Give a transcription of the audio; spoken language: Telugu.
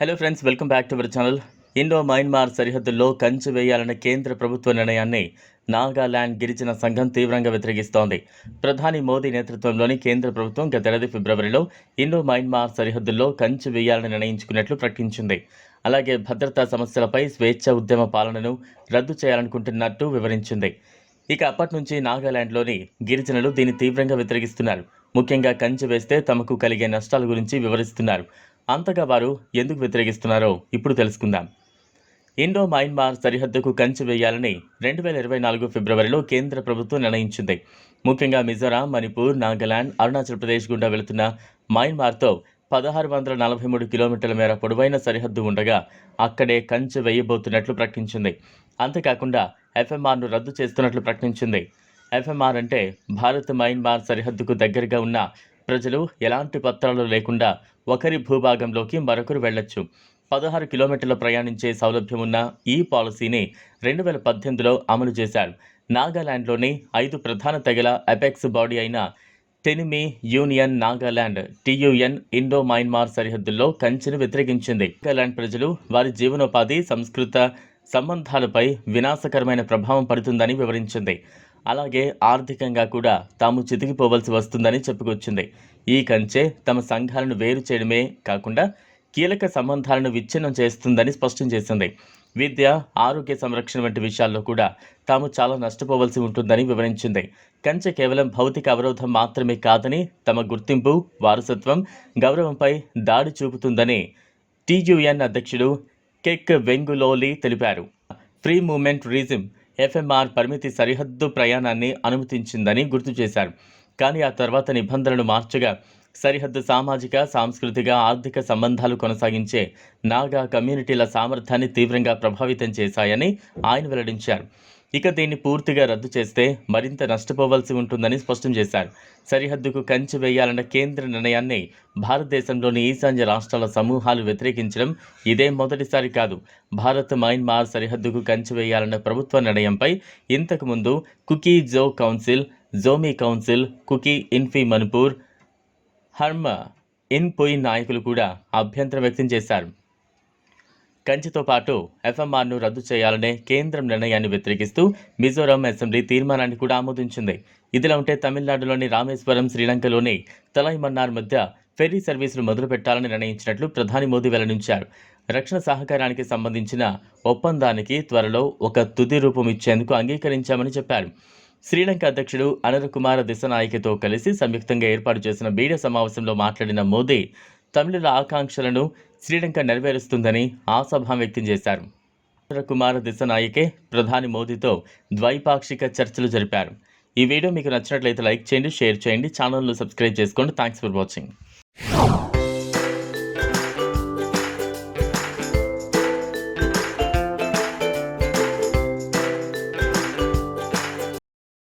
Hello friends welcome back to our channel Indo Myanmar సరిహద్దుల్లో కంచు వేయాలన్న కేంద్ర ప్రభుత్వ నిర్ణయాన్ని నాగాలాండ్ గిరిజన సంఘం తీవ్రంగా వ్యతిరేకిస్తోంది. ప్రధాని మోదీ నేతృత్వంలోని కేంద్ర ప్రభుత్వం గతేడాది ఫిబ్రవరిలో ఇండో మయన్మార్ సరిహద్దుల్లో కంచు వేయాలని నిర్ణయించుకున్నట్లు ప్రకటించింది. అలాగే భద్రతా సమస్యలపై స్వేచ్ఛ ఉద్యమ పాలనను రద్దు చేయాలనుకుంటున్నట్టు వివరించింది. ఇక అప్పటి నుంచి నాగాలాండ్లోని గిరిజనులు దీన్ని తీవ్రంగా వ్యతిరేకిస్తున్నారు. ముఖ్యంగా కంచె వేస్తే తమకు కలిగే నష్టాల గురించి వివరిస్తున్నారు. అంతగా వారు ఎందుకు వ్యతిరేకిస్తున్నారో ఇప్పుడు తెలుసుకుందాం. ఇండో మయన్మార్ సరిహద్దుకు కంచి వేయాలని రెండు వేల ఇరవై నాలుగు ఫిబ్రవరిలో కేంద్ర ప్రభుత్వం నిర్ణయించింది. ముఖ్యంగా మిజోరాం మణిపూర్ నాగాలాండ్ అరుణాచల్ ప్రదేశ్ గుండా వెళుతున్న మయన్మార్తో పదహారు వందల నలభై మూడు కిలోమీటర్ల మేర పొడవైన సరిహద్దు ఉండగా అక్కడే కంచె వేయబోతున్నట్లు ప్రకటించింది. అంతేకాకుండా ఎఫ్ఎంఆర్ను రద్దు చేస్తున్నట్లు ప్రకటించింది. ఎఫ్ఎంఆర్ అంటే భారత్ మయన్మార్ సరిహద్దుకు దగ్గరగా ఉన్న ప్రజలు ఎలాంటి పత్రాలు లేకుండా ఒకరి భూభాగంలోకి మరొకరు వెళ్ళొచ్చు. పదహారు కిలోమీటర్లు ప్రయాణించే సౌలభ్యం ఉన్న ఈ పాలసీని రెండు వేల పద్దెనిమిదిలో అమలు చేశారు. నాగాలాండ్లోని ఐదు ప్రధాన తెగల అపెక్స్ బాడీ అయిన Tenyimi union Nagaland TUN Indo Myanmar సరిహద్దుల్లో కంచెను వ్యతిరేకించింది. నాగాలాండ్ ప్రజలు వారి జీవనోపాధి సంస్కృత సంబంధాలపై వినాశకరమైన ప్రభావం పడుతుందని వివరించింది. అలాగే ఆర్థికంగా కూడా తాము చితికిపోవలసి వస్తుందని చెప్పుకొచ్చింది. ఈ కంచె తమ సంఘాలను వేరు చేయడమే కాకుండా కీలక సంబంధాలను విచ్ఛిన్నం చేస్తుందని స్పష్టం చేసింది. విద్య ఆరోగ్య సంరక్షణ వంటి విషయాల్లో కూడా తాము చాలా నష్టపోవలసి ఉంటుందని వివరించింది. కంచె కేవలం భౌతిక అవరోధం మాత్రమే కాదని తమ గుర్తింపు వారసత్వం గౌరవంపై దాడి చూపుతుందని టీయూఎన్ అధ్యక్షుడు కెక్ వెంగులోలి తెలిపారు. ఫ్రీ మూమెంట్ రీజిమ్ ఎఫ్ఎంఆర్ పరిమితి సరిహద్దు ప్రయాణాన్ని అనుమతించిందని గుర్తు చేశారు. కానీ ఆ తర్వాత నిబంధనలు మార్చగా సరిహద్దు సామాజిక సాంస్కృతిక ఆర్థిక సంబంధాలు కొనసాగించే నాగా కమ్యూనిటీల సామర్థ్యాన్ని తీవ్రంగా ప్రభావితం చేశాయని ఆయన వెల్లడించారు. ఇక దీన్ని పూర్తిగా రద్దు చేస్తే మరింత నష్టపోవలసి ఉంటుందని స్పష్టం చేశారు. సరిహద్దుకు కంచె వేయాలన్న కేంద్ర నిర్ణయాన్ని భారతదేశంలోని ఈశాన్య రాష్ట్రాల సమూహాలు వ్యతిరేకించడం ఇదే మొదటిసారి కాదు. భారత్ మయన్మార్ సరిహద్దుకు కంచె వేయాలన్న ప్రభుత్వ నిర్ణయంపై ఇంతకుముందు కుకీ జో కౌన్సిల్ జోమీ కౌన్సిల్ కుకీ ఇన్ఫీ మణిపూర్ హర్మ ఇన్ నాయకులు కూడా అభ్యంతరం వ్యక్తం చేశారు. కంచితో పాటు ఎఫ్ఎంఆర్ను రద్దు చేయాలనే కేంద్రం నిర్ణయాన్ని వ్యతిరేకిస్తూ మిజోరాం అసెంబ్లీ తీర్మానాన్ని కూడా ఆమోదించింది. ఇదిలా ఉంటే తమిళనాడులోని రామేశ్వరం శ్రీలంకలోని తలైమన్నార్ మధ్య ఫెర్రీ సర్వీసులు మొదలుపెట్టాలని నిర్ణయించినట్లు ప్రధాని మోదీ వెల్లడించారు. రక్షణ సహకారానికి సంబంధించిన ఒప్పందానికి త్వరలో ఒక తుది రూపం ఇచ్చేందుకు అంగీకరించామని చెప్పారు. శ్రీలంక అధ్యక్షుడు అనరకుమార దిశనాయకతో కలిసి సంయుక్తంగా ఏర్పాటు చేసిన మీడియా సమావేశంలో మాట్లాడిన మోదీ తమిళుల ఆకాంక్షలను శ్రీలంక నెరవేరుస్తుందని ఆశాభావం వ్యక్తం చేశారు. కుమార దిశనాయకే ప్రధాని మోదీతో ద్వైపాక్షిక చర్చలు జరిపారు. ఈ వీడియో మీకు నచ్చినట్లయితే లైక్ చేయండి షేర్ చేయండి ఛానల్ను సబ్స్క్రైబ్ చేసుకోండి. Thanks for watching.